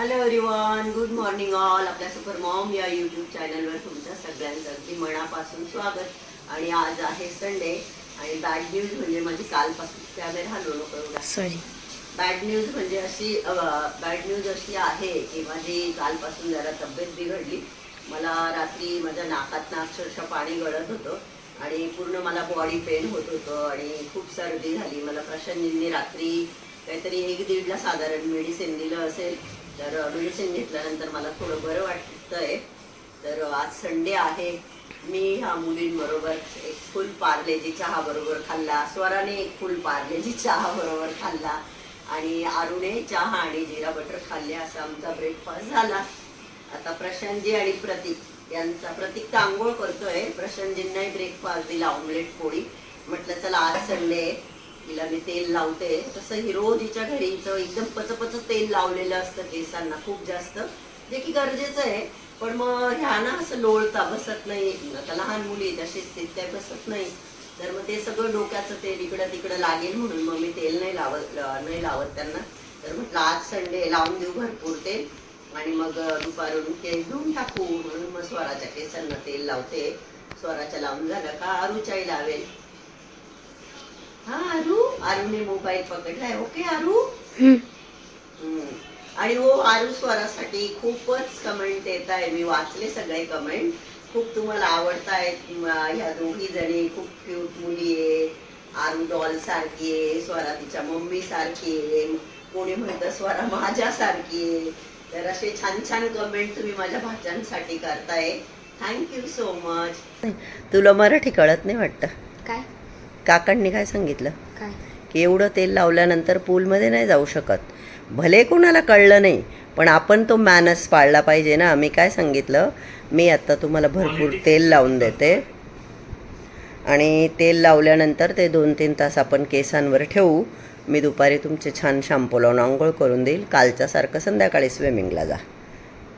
Hello everyone good morning all आपल्या super mom या YouTube चॅनलवर तुमच्या सगळ्यांचं अगदी मनापासून स्वागत. आणि आज आहे संडे आणि बॅड न्यूज म्हणजे माझी कालपासून कॅमेरा हलवू नको सॉरी बॅड न्यूज म्हणजे अशी बॅड न्यूज अशी आहे की माझी कालपासून जरा तब्येत बिघडली. मला रात्री माझ्या नाकातनं अक्षरशः पाणी गळत होतं आणि पूर्ण मला बॉडी पेन होत होतं आणि खूप सर्दी झाली. मला प्रशांतजींनी रात्री काहीतरी एक दीडला साधारण मेडिसिन दिलं असेल. तर मेडिसिन घेतल्यानंतर मला थोडं बरं वाटतंय. तर आज संडे आहे. मी ह्या मुलींबरोबर एक फुल पार्लेजी चहा बरोबर खाल्ला. स्वराने एक फुल पार्लेजी चहा बरोबर खाल्ला. आणि आरुने चहा आणि जिरा बटर खाल्ले. असा आमचा ब्रेकफास्ट झाला. आता प्रशांतजी आणि प्रतीक यांचा प्रतीक तर आंघोळ करतोय. प्रशांतजींनाही ब्रेकफास्ट दिला ऑमलेट पोळी. म्हटलं चला आज संडे आहे, तिला मी तेल लावते. तसं हिरो तिच्या घरी एकदम पचपच तेल लावलेलं असतं केसांना खूप जास्त. जे की गरजेचं आहे. पण मग ह्या ना असं लोळता बसत नाही. आता लहान मुली तशीच ते त्या बसत नाही. तर मग ते सगळं डोक्याचं तेल इकडं तिकडं लागेल म्हणून मग मी तेल नाही लावत नाही लावत त्यांना. तर म्हटलं आज संडे लावून देऊ भरपूर तेल. आणि मग दुपारून केस धुवून टाकू. म्हणून मग स्वराच्या केसांना तेल लावते. स्वराच्या लावून झालं का आरूच्याही लावेल. हा आरू? आरूने मोबाईल पकडलाय. ओके आरू? हम्म. आणि हो आरू स्वरासाठी खूपच कमेंट येत आहे. मी वाचले सगळे कमेंट खूप तुम्हाला आवडतायत. ह्या दोघी जणी खूप क्यूट मुली आहे आरू डॉल सारखी आहे स्वरा तिच्या मम्मी सारखी आहे. कोणी म्हणतं स्वरा माझ्या सारखी आहे. तर असे छान छान कमेंट तुम्ही माझ्या भाच्यांसाठी करताय. थँक्यू सो मच तुला मराठी कळत नाही वाटतं? काय? काकांनी काय सांगितलं? काय? की एवढं तेल लावल्यानंतर पूलमध्ये नाही जाऊ शकत. भले कोणाला कळलं नाही पण आपण तो मॅनस पाळला पाहिजे ना. मी काय सांगितलं? मी आत्ता तुम्हाला भरपूर तेल लावून देते. आणि तेल लावल्यानंतर ते दोन तीन तास आपण केसांवर ठेवू. मी दुपारी तुमचे छान शॅम्पू लावून आंघोळ करून देईल. कालच्यासारखं संध्याकाळी स्विमिंगला जा.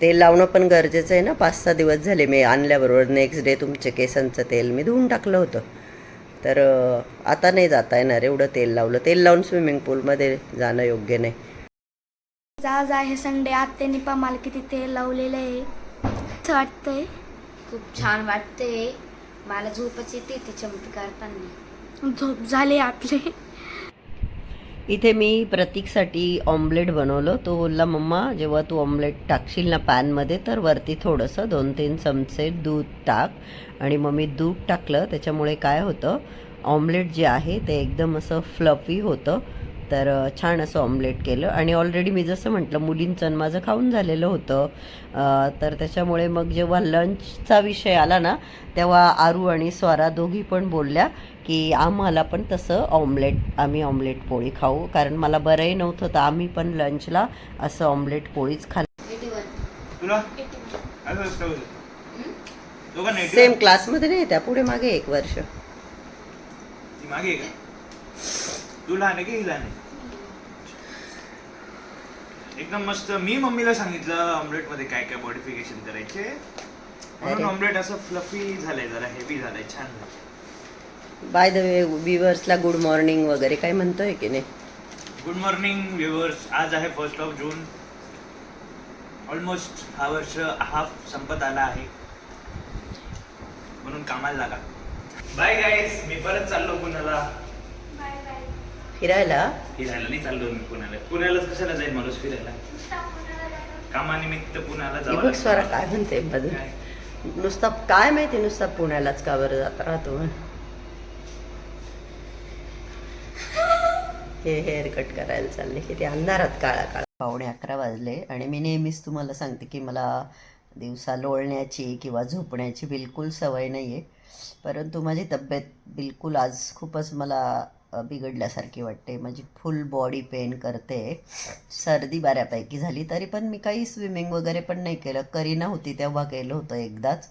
तेल लावणं पण गरजेचं आहे ना. पाच सहा दिवस झाले मी आणल्याबरोबर. नेक्स्ट डे तुमचे केसांचं तेल मी धुवून टाकलं होतं. तर आता नाही जाता येणार एवढं तेल लावलं. तेल लावून स्विमिंग पूलमध्ये जाणं योग्य नाही. आज आहे संडे आत्याने पण मला किती तेल लावलेलं आहे. असं वाटतंय? खूप छान वाटते मला झोपच येते ती चमकी करताना. झोप झाले आपले. इथे मी प्रतीकसाठी ऑमलेट बनवलं. तो बोलला मम्मा जेव्हा तू ऑमलेट टाकशील ना पॅनमध्ये तर वरती थोडंसं दोन तीन चमचे दूध टाक. आणि मग मी दूध टाकलं. त्याच्यामुळे काय होतं ऑमलेट जे आहे ते एकदम असं फ्लफी होतं. तर छान असं ऑमलेट केलं. आणि ऑलरेडी मी जसं म्हटलं मुलींचं माझं खाऊन झालेलं होतं. तर त्याच्यामुळे मग जेव्हा लंचचा विषय आला ना तेव्हा आरू आणि स्वारा दोघी पण बोलल्या की आम्हाला पण तसं ऑमलेट आम्ही ऑमलेट पोळी खाऊ. कारण मला बरंही नव्हतं तर आम्ही पण लंचला असं ऑमलेट पोळीच खाल्ली. सेम? क्लासमध्ये नाही त्या पुढे मागे एक वर्ष. मागे तू लहान की लहान एकदम मस्त. मी मम्मीला सांगितलं ऑमलेटमध्ये काय काय मॉडिफिकेशन करायचे. म्हणून. ऑमलेट असं फ्लफी झालंय जरा हेवी झालंय छान झालंय. बाय द वे व्ह्युअर्सला गुड मॉर्निंग वगैरे काय म्हणतोय की नाही? गुड मॉर्निंग व्ह्युअर्स आज आहे फर्स्ट ऑफ जून ऑलमोस्ट हा वर्ष हाफ संपत आला आहे. म्हणून कामाला लागा. बाय गाईस मी परत चाललो पुण्याला. फिरायला? फिरायला नाही चाललो मी पुण्याला. पुण्यालाच कशाला जाईल माणूस फिरायला? कामानिमित्त पुण्याला ही जावं बघ स्वरा. काय म्हणते? नुसता काय माहिती नुसता पुण्यालाच का बरं जात राहतो हे हेअर कट करायला चालले. किती अंधारात काळा काळा. पावणे अकरा वाजले आणि मी नेहमीच तुम्हाला सांगते की मला दिवसा लोळण्याची किंवा झोपण्याची बिलकुल सवय नाही आहे परंतु माझी तब्येत बिलकुल आज खूपच मला बिघडल्यासारखी वाटते. माझी फुल बॉडी पेन करते. सर्दी बऱ्यापैकी झाली. तरी पण मी काही स्विमिंग वगैरे पण नाही केलं. करीना होती तेव्हा केलं होतं एकदाच.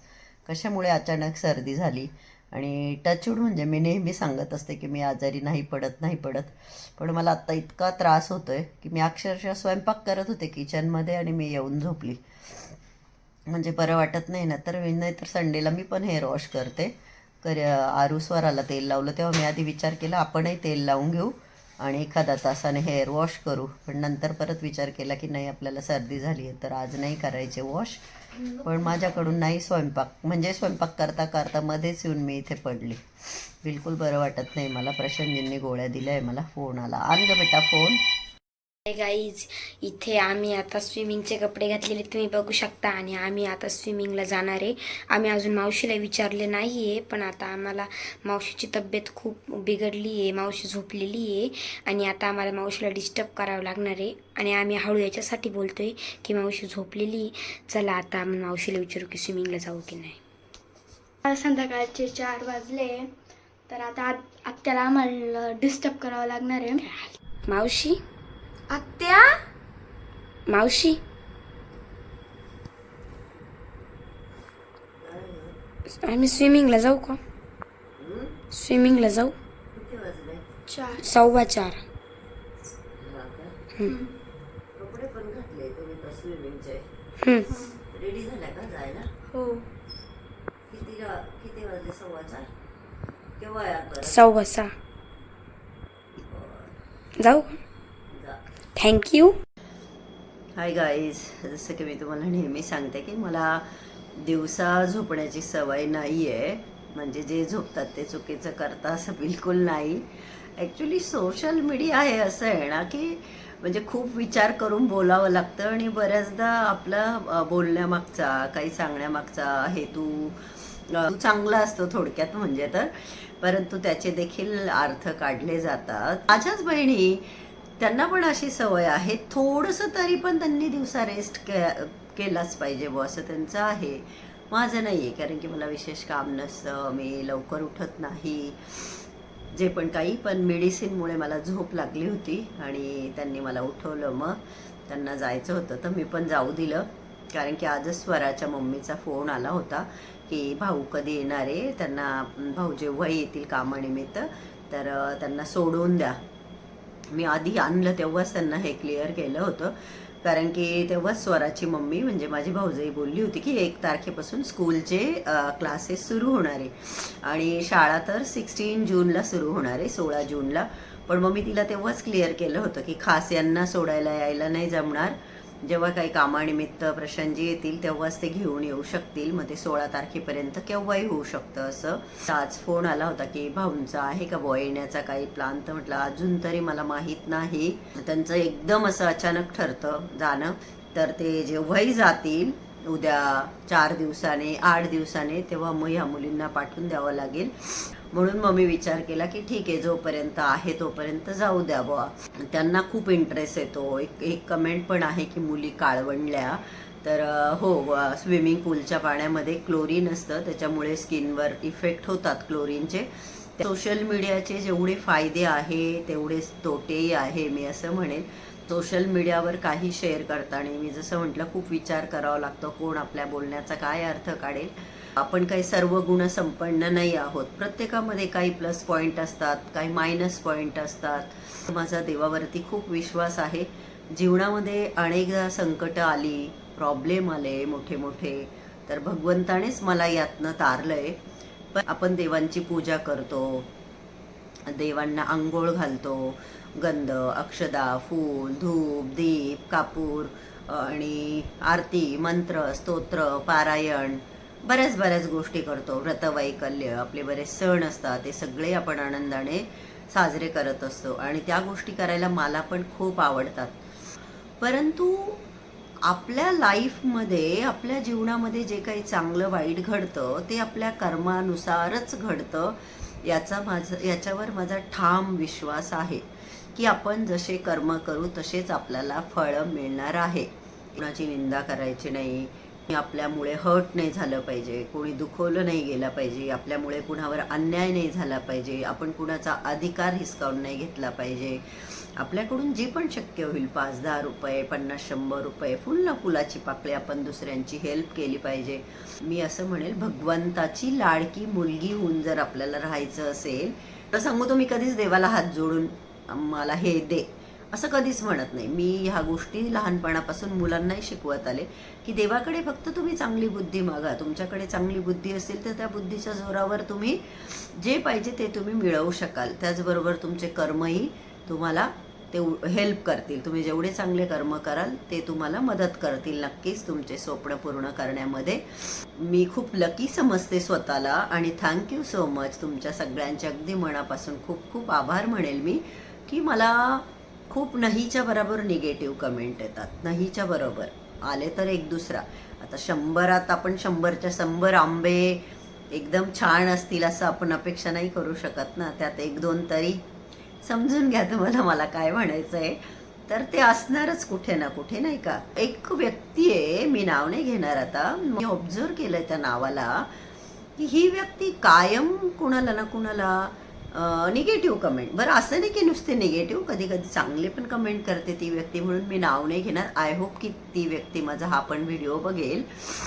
कशामुळे अचानक सर्दी झाली? आणि टचवूड म्हणजे मी नेहमी सांगत असते की मी आजारी नाही पडत नाही पडत. पण मला आत्ता इतका त्रास होतो आहे की मी अक्षरशः स्वयंपाक करत होते किचनमध्ये आणि मी येऊन झोपली. म्हणजे बरं वाटत नाही ना. तर मी नाही तर संडेला मी पण हेअर वॉश करते. कर आरू आला तेल लावलं. तेव्हा मी आधी विचार केला आपणही तेल लावून घेऊ आणि एखादा तासाने हेअर वॉश करू. पण नंतर परत विचार केला की नाही आपल्याला सर्दी झाली आहे तर आज नाही करायचे वॉश पण माझ्याकडून नाही स्वयंपाक. म्हणजे स्वयंपाक करता करता मध्येच येऊन मी इथे पडली. बिलकुल बरं वाटत नाही मला. प्रशांतजींनी गोळ्या दिल्या आहे. मला फोन आला. आण ग बेटा फोन. गाईज इथे आम्ही आता स्विमिंगचे कपडे घातलेले. तुम्ही बघू शकता आणि आम्ही आता स्विमिंगला जाणार आहे. आम्ही अजून मावशीला विचारले नाही आहे पण आता आम्हाला मावशीची तब्येत खूप बिघडली आहे मावशी झोपलेली आहे आणि आता आम्हाला मावशीला डिस्टर्ब करावं लागणार आहे. आणि आम्ही हळू याच्यासाठी बोलतोय की मावशी झोपलेली आहे. चला आता आम्ही मावशीला विचारू की स्विमिंगला जाऊ की नाही. आज संध्याकाळचे चार वाजले तर आता आत- आत्याला आम्हाला डिस्टर्ब करावं लागणार आहे. मावशी आत्या? मावशी. आम्ही स्विमिंगला जाऊ का? स्विमिंगला जाऊ. चार. सव्वा चार. कपडे पण घातले तुम्ही तर स्विमिंगचे. हम्म. रेडी झाल्या का जायला? हो. किती किती वाजले? सव्वा चार? केव्हा या परत सव्वा सहा. जाऊ जा थँक्यू हाय गाईज जसं की मी तुम्हाला नेहमी सांगते की मला दिवसा झोपण्याची सवय नाही आहे म्हणजे जे झोपतात ते चुकीचं करता असं बिलकुल नाही. ॲक्च्युली सोशल मीडिया आहे असं आहे ना की म्हणजे खूप विचार करून बोलावं लागतं आणि बऱ्याचदा आपला बोलण्यामागचा काही सांगण्यामागचा हेतू चांगला असतो थोडक्यात म्हणजे तर. परंतु त्याचे देखील अर्थ काढले जातात. माझ्याच बहिणी त्यांना पण अशी सवय आहे थोडंसं तरी पण त्यांनी दिवसा रेस्ट के केलाच पाहिजे बुवा असं त्यांचं आहे. माझं नाही आहे कारण की मला विशेष काम नसतं मी लवकर उठत नाही. जे पण काही पण मेडिसिनमुळे मला झोप लागली होती आणि त्यांनी मला उठवलं मग. त्यांना जायचं होतं तर मी पण जाऊ दिलं. कारण की आजच स्वराच्या मम्मीचा फोन आला होता की भाऊ कधी येणार आहे? त्यांना भाऊ जेव्हा येतील कामानिमित्त तर त्यांना सोडून द्या. मी आधी आणलं तेव्हाच त्यांना हे क्लिअर केलं होतं. कारण की तेव्हाच स्वराची मम्मी म्हणजे माझी भाऊजाई बोलली होती की एक तारखेपासून स्कूलचे क्लासेस सुरू होणार आहे. आणि शाळा तर सिक्स्टीन जूनला सुरू होणार आहे सोळा जूनला. पण मग मी तिला तेव्हाच क्लिअर केलं होतं की खास यांना सोडायला यायला नाही जमणार. जेव्हा काही कामानिमित्त प्रसंगी येतील तेव्हाच ते घेऊन येऊ शकतील. मग ते सोळा तारखेपर्यंत केव्हाही होऊ शकतं असं. आज फोन आला होता की भाऊंचा आहे का बॉय येण्याचा काही प्लान? तर म्हटलं अजून तरी मला माहीत नाही. त्यांचं एकदम असं अचानक ठरतं जाणं. तर ते जेव्हाही जातील उद्या चार दिवसाने आठ दिवसाने तेव्हा मग ह्या मुलींना पाठवून द्यावं लागेल. म्हणून मग मी विचार केला की ठीक आहे जोपर्यंत आहे तोपर्यंत जाऊ द्या बुवा. त्यांना खूप इंटरेस्ट येतो. एक एक कमेंट पण आहे की मुली काळवंडल्या. तर हो स्विमिंग पूलच्या पाण्यामध्ये क्लोरीन असतं. त्याच्यामुळे स्किनवर इफेक्ट होतात क्लोरीनचे सोशल मीडियाचे जेवढे फायदे आहे तेवढेच तोटेही आहे मी असं म्हणेन. सोशल मीडियावर काही शेअर करताना मी जसं म्हटलं खूप विचार करावा लागतो. कोण आपल्या बोलण्याचा काय अर्थ काढेल? आपण काही सर्व गुण संपन्न नाही आहोत. प्रत्येकामध्ये काही प्लस पॉईंट असतात काही मायनस पॉईंट असतात. माझा देवावरती खूप विश्वास आहे. जीवनामध्ये अनेकदा संकटं आली प्रॉब्लेम आले मोठे मोठे तर भगवंतानेच मला यातनं तारलंय. पण आपण देवांची पूजा करतो देवांना आंघोळ घालतो गंध अक्षदा फूल धूप दीप कापूर आणि आरती मंत्र स्तोत्र पारायण बऱ्याच बऱ्याच गोष्टी करतो. व्रतवैकल्य आपले बरेच सण असतात ते सगळे आपण आनंदाने साजरे करत असतो. आणि त्या गोष्टी करायला मला पण खूप आवडतात. परंतु आपल्या लाईफमध्ये आपल्या जीवनामध्ये जे काही चांगलं वाईट घडतं ते आपल्या कर्मानुसारच घडतं याचा माझं याच्यावर माझा ठाम विश्वास आहे की आपण जसे कर्म करू तसेच आपल्याला फळं मिळणार आहे. कुणाची निंदा करायची नाही आपल्यामुळे हर्ट नाही झालं पाहिजे कोणी दुखवलं नाही गेलं पाहिजे आपल्यामुळे कुणावर अन्याय नाही झाला पाहिजे आपण कुणाचा अधिकार हिसकावून नाही घेतला पाहिजे. आपल्याकडून जे पण शक्य होईल पाच दहा रुपये पन्नास शंभर रुपये फुल फुलाची पाकळी आपण दुसऱ्यांची हेल्प केली पाहिजे. मी असं म्हणेल भगवंताची लाडकी मुलगी होऊन जर आपल्याला राहायचं असेल तर सांगू तो मी कधीच देवाला हात जोडून मला हे दे. असं कधीच म्हणत नाही. मी ह्या गोष्टी लहानपणापासून मुलांनाही शिकवत आले की देवाकडे फक्त तुम्ही चांगली बुद्धी मागा. तुमच्याकडे चांगली बुद्धी असेल तर त्या बुद्धीच्या जोरावर तुम्ही जे पाहिजे ते तुम्ही मिळवू शकाल. त्याचबरोबर तुमचे कर्मही तुम्हाला ते हेल्प करतील. तुम्ही जेवढे चांगले कर्म कराल ते तुम्हाला मदत करतील. नक्कीच तुमचे स्वप्न पूर्ण करण्यामध्ये मी खूप लकी समजते स्वतःला आणि थँक्यू सो मच तुमच्या सगळ्यांचे अगदी मनापासून खूप खूप आभार म्हणेल मी की मला खूप नहीच्या बरोबर निगेटिव्ह कमेंट येतात. नहीच्या बरोबर. आले तर एक दुसरा. आता शंभरात आपण शंभरच्या शंभर आंबे एकदम छान असतील असं आपण अपेक्षा नाही करू शकत ना. त्यात एक दोन तरी समजून घ्या तुम्हाला मला काय म्हणायचं आहे तर ते असणारच कुठे ना कुठे नाही का? एक व्यक्ती आहे मी नाव नाही घेणार आता. मी ऑब्झर्व केलं त्या नावाला की ही व्यक्ती कायम कुणाला ना कुणाला निगेटिव्ह कमेंट बरं असं नाही की नुसते निगेटिव्ह कधी कधी चांगले पण कमेंट करते ती व्यक्ती म्हणून मी नाव नाही घेणार. आय होप की ती व्यक्ती माझा हा पण व्हिडिओ बघेल.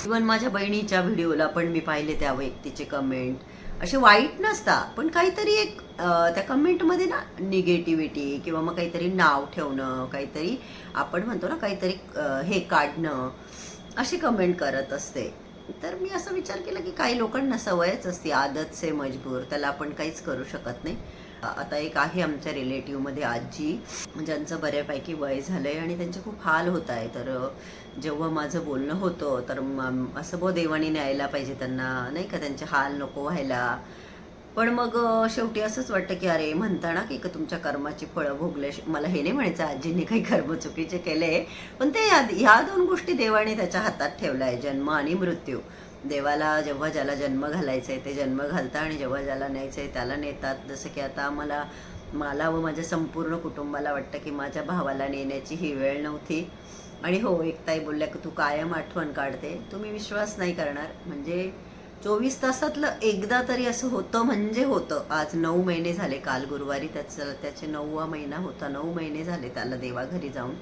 इवन माझ्या बहिणीच्या व्हिडिओला पण मी पाहिले त्या व्यक्तीचे कमेंट असे वाईट नसता पण काहीतरी एक त्या कमेंटमध्ये ना निगेटिव्हिटी किंवा मग काहीतरी नाव ठेवणं काहीतरी आपण म्हणतो ना काहीतरी हे काढणं अशी कमेंट करत असते. तर मी असा विचार केला की काही लोकांना सवयच असते आदत से मजबूर. त्याला आपण काहीच करू शकत नाही. आता एक आहे आमच्या रिलेटिव्हमध्ये आजी ज्यांचं बऱ्यापैकी वय झालं आहे आणि त्यांचे खूप हाल होत आहे. तर जेव्हा माझं बोलणं होतं तर असं बो देवाने न्यायला पाहिजे त्यांना. नाही का त्यांचे हाल नको व्हायला. पण मग शेवटी असंच वाटतं की अरे म्हणताना की का तुमच्या कर्माची फळं भोगल्या मला हे नाही म्हणायचं आजीने काही कर्म चुकीचे केले. पण ते ह्या दोन गोष्टी देवाने त्याच्या हातात ठेवल्या आहे जन्म आणि मृत्यू. देवाला जेव्हा ज्याला जन्म घालायचा आहे ते जन्म घालतात आणि जेव्हा ज्याला न्यायचं आहे त्याला नेतात. जसं की आता मला मला व माझ्या संपूर्ण कुटुंबाला वाटतं की माझ्या भावाला नेण्याची ही वेळ नव्हती. आणि हो एकताई बोलल्या की तू कायम आठवण काढते. तुम्ही विश्वास नाही करणार. म्हणजे चोवीस तासातलं एकदा तरी असं होतं म्हणजे होतं. आज नऊ महिने झाले काल गुरुवारी त्याचं त्याचे नववा महिना होता. नऊ महिने झाले त्याला देवाघरी जाऊन.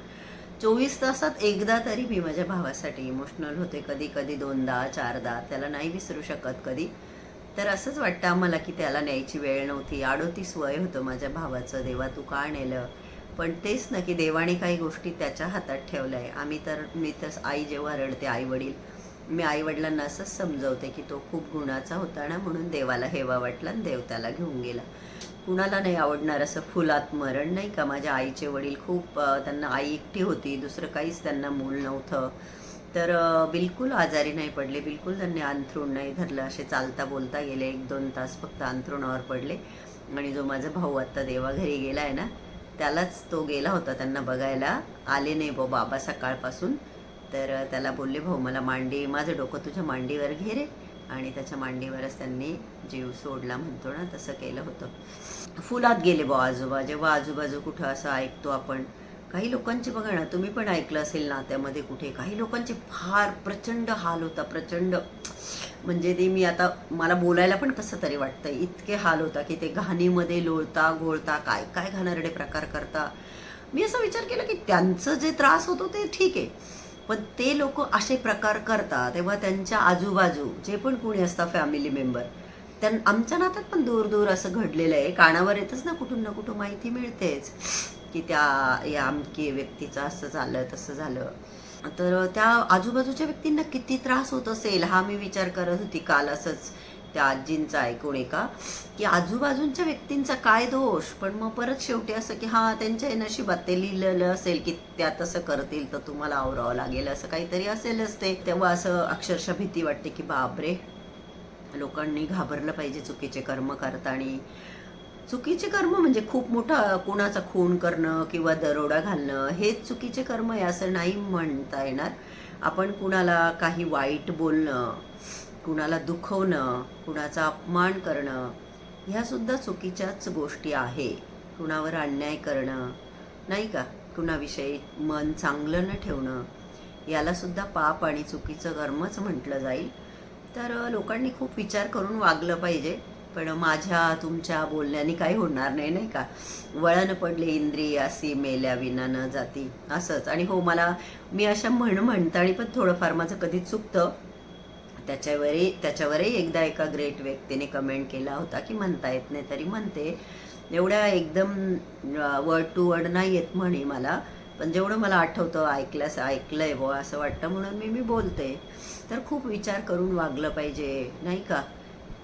चोवीस तासात एकदा तरी मी माझ्या भावासाठी इमोशनल होते. कधी कधी दोनदा चारदा. त्याला नाही विसरू शकत कधी. तर असंच वाटतं आम्हाला की त्याला न्यायची वेळ नव्हती. आडोतीस वय होतं माझ्या भावाचं. देवा तू का नेलं पण तेच ना की देवाने काही गोष्टी त्याच्या हातात ठेवल्या आहे. आम्ही तर मी तर आई जेव्हा रडते आई वडील मी आई वडिलांना असंच समजवते की तो खूप गुणाचा होता ना म्हणून देवाला हेवा वाटला आणि देव त्याला घेऊन गेला. कुणाला नाही आवडणार असं फुलात मरण नाही का? माझ्या आईचे वडील खूप त्यांना आई एकटी होती दुसरं काहीच त्यांना मूल नव्हतं. तर बिलकुल आजारी नाही पडले बिलकुल त्यांनी अंथरूण नाही धरलं असे चालता बोलता गेले. एक दोन तास फक्त अंथरुणावर पडले. आणि जो माझा भाऊ आत्ता देवाघरी गेला आहे ना त्यालाच तो गेला होता. त्यांना बघायला आले नाही बो बाबा सकाळपासून. तर त्याला बोलले भाऊ मला मांडी माझं डोकं तुझ्या मांडीवर घे रे. आणि त्याच्या मांडीवरच त्यांनी जीव सोडला म्हणतो ना तसं केलं होतं. फुलात गेले बा आजोबा. जेव्हा आजूबाजू कुठं असं ऐकतो आपण काही लोकांचे बघा ना तुम्ही पण ऐकलं असेल नात्यामध्ये कुठे काही लोकांचे फार प्रचंड हाल होता प्रचंड. म्हणजे ते मी आता मला बोलायला पण कसं तरी वाटतं इतके हाल होता की ते घाणीमध्ये लोळता घोळता काय काय घाणेरडे प्रकार करता. मी असा विचार केला की त्यांचं जे त्रास होतो ते ठीक आहे. पण ते लोक असे प्रकार करतात तेव्हा त्यांच्या आजूबाजू जे पण कोणी असतात फॅमिली मेंबर त्यां आमच्या नात्यात पण दूर दूर असं घडलेलं आहे. कानावर येतच ना कुठून ना कुठून माहिती मिळतेच की त्या या अमकी व्यक्तीचं असं झालं तसं झालं. तर त्या आजूबाजूच्या व्यक्तींना किती त्रास होत असेल हा मी विचार करत होती काल असंच. त्या आजींचा ऐकून एका की आजूबाजूंच्या व्यक्तींचा काय दोष? पण मग परत शेवटी असं की हा त्यांच्या नशिबात ते लिहिलेलं असेल की त्या तसं करतील तर तुम्हाला आवरावं लागेल असं काहीतरी असेलच ते. तेव्हा असं अक्षरशः भीती वाटते की बापरे! लोकांनी घाबरलं पाहिजे चुकीचे कर्म करताना. चुकीचे कर्म म्हणजे खूप मोठा कुणाचा खून करणं किंवा दरोडा घालणं हेच चुकीचे कर्म आहे असं नाही म्हणता येणार. आपण कुणाला काही वाईट बोलणं कुणाला दुखवणं कुणाचा अपमान करणं ह्यासुद्धा चुकीच्याच गोष्टी आहे. कुणावर अन्याय करणं नाही का? कुणाविषयी मन चांगलं न ठेवणं यालासुद्धा पाप आणि चुकीचं कर्मच म्हटलं जाईल. तर लोकांनी खूप विचार करून वागलं पाहिजे. पण माझ्या तुमच्या बोलण्याने काही होणार नाही नाही का? वळण पडले इंद्रियासी मेल्या विना न जाती असंच. आणि हो मला मी अशा म्हण म्हणताना पण थोडंफार माझं कधी चुकतं. त्याच्यावरही त्याच्यावरही एकदा एका ग्रेट व्यक्तीने कमेंट केला होता की म्हणता येत नाही तरी म्हणते. एवढ्या एकदम वर्ड टू वर्ड नाही येत म्हणे मला पण जेवढं मला आठवतं ऐकल्यास ऐकलंय बुवा असं वाटतं म्हणून मी मी बोलते. तर खूप विचार करून वागलं पाहिजे नाही का?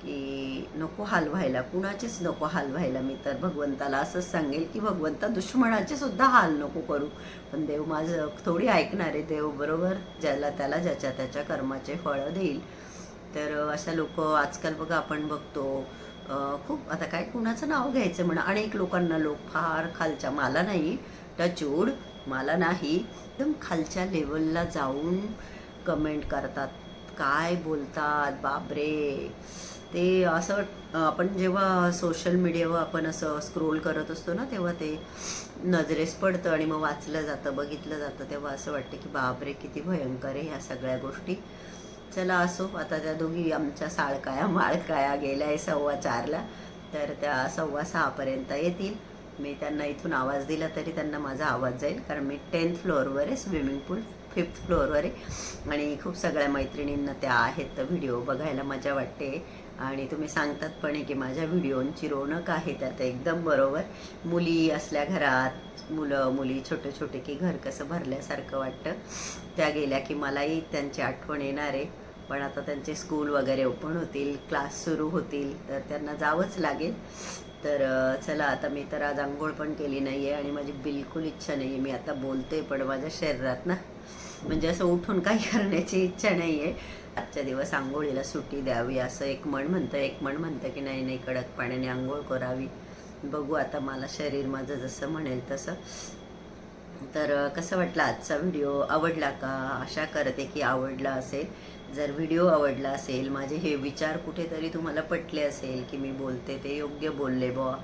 की नको हाल व्हायला कुणाचेच नको हाल व्हायला मी तर भगवंताला असंच सांगेल की भगवंता दुश्मनाचे सुद्धा हाल नको करू. पण देव माझं थोडी ऐकणार आहे देव बरोबर ज्याला त्याला ज्याच्या त्याच्या कर्माचे फळं देईल. तर अशा लोक आजकाल बघा आपण बघतो खूप आता काय कुणाचं नाव घ्यायचं म्हणा अनेक लोकांना लोक फार खालच्या मला नाही टचूड मला नाही एकदम खालच्या लेवलला जाऊन कमेंट करतात. काय बोलतात बापरे. ते असं आपण जेव्हा सोशल मीडियावर आपण असं स्क्रोल करत असतो ना तेव्हा ते नजरेस पडतं आणि मग वाचलं जातं बघितलं जातं. तेव्हा असं वाटतं की बापरे किती भयंकर आहे ह्या सगळ्या गोष्टी. चला असो आता त्या दोघी आमच्या साळकाया माळकाया गेल्या आहे सव्वा चारला. तर त्या सव्वा सहापर्यंत येतील. मी त्यांना इथून आवाज दिला तरी त्यांना माझा आवाज जाईल. कारण मी टेन्थ फ्लोअरवर आहे स्विमिंग पूल फिफ्थ फ्लोअरवर आहे. आणि खूप सगळ्या मैत्रिणींना त्या आहेत तर व्हिडिओ बघायला मजा वाटते. आणि तुम्ही सांगतात पण आहे की माझ्या व्हिडिओंची रौनक आहे त्यात एकदम बरोबर. मुली असल्या घरात मुलं मुली छोटे छोटे की घर कसं भरल्यासारखं वाटतं. त्या गेल्या की मलाही त्यांची आठवण येणार आहे. पण आता त्यांचे स्कूल वगैरे ओपन होतील क्लास सुरू होतील तर त्यांना जावंच लागेल. तर चला आता मी तर आज आंघोळ पण केली नाही आहे आणि माझी बिलकुल इच्छा नाही आहे मी आता बोलते पण माझ्या शरीरात ना म्हणजे असं उठून काही करण्याची इच्छा नाही आहे आजच्या दिवस आंघोळीला सुट्टी द्यावी असं एक मन म्हणतं एक मन म्हणतं की नाही नाही कडक पाण्याने आंघोळ करावी. बघू आता मला शरीर माझं जसं म्हणेल तसं. तर कसं वाटलं आजचा व्हिडिओ? आवडला का? आशा करते की आवडला असेल. जर व्हिडिओ आवडला असेल माझे हे विचार कुठेतरी तुम्हाला पटले असेल की मी बोलते ते योग्य बोलले बुवा.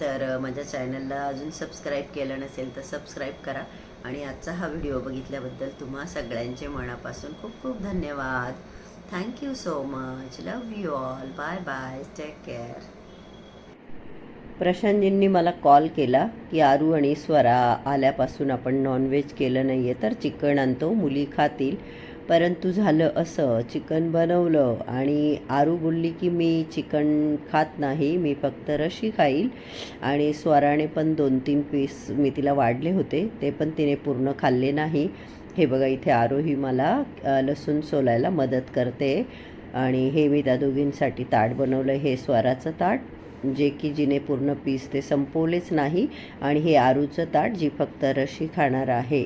तर माझ्या चॅनलला अजून सबस्क्राईब केलं नसेल तर सबस्क्राईब करा. आणि आजचा हा व्हिडिओ बघितल्याबद्दल तुम्हा सगळ्यांचे मनापासून खूप खूप धन्यवाद. Thank you so much love you all bye bye take care प्रशांतजींनी मला कॉल केला की आरू आणि स्वरा आल्यापासून आपण नॉनव्हेज केलं नाही आहे तर चिकन आणतो मुली खातील. परंतु झालं असं चिकन बनवलं आणि आरू बोलली की मी चिकन खात नाही मी फक्त रशी खाईल. आणि स्वराने पण दोन तीन पीस मी तिला वाढले होते ते पण तिने पूर्ण खाल्ले नाही. हे बघा इथे आरोही मला लसूण सोलायला मदत करते. आणि हे मी त्या दोघींसाठी ताट बनवलं हे स्वराचं ताट जे की जिने पूर्ण पीस ते संपवलेच नाही. आणि हे आरूचं ताट जी फक्त रशी खाणार आहे.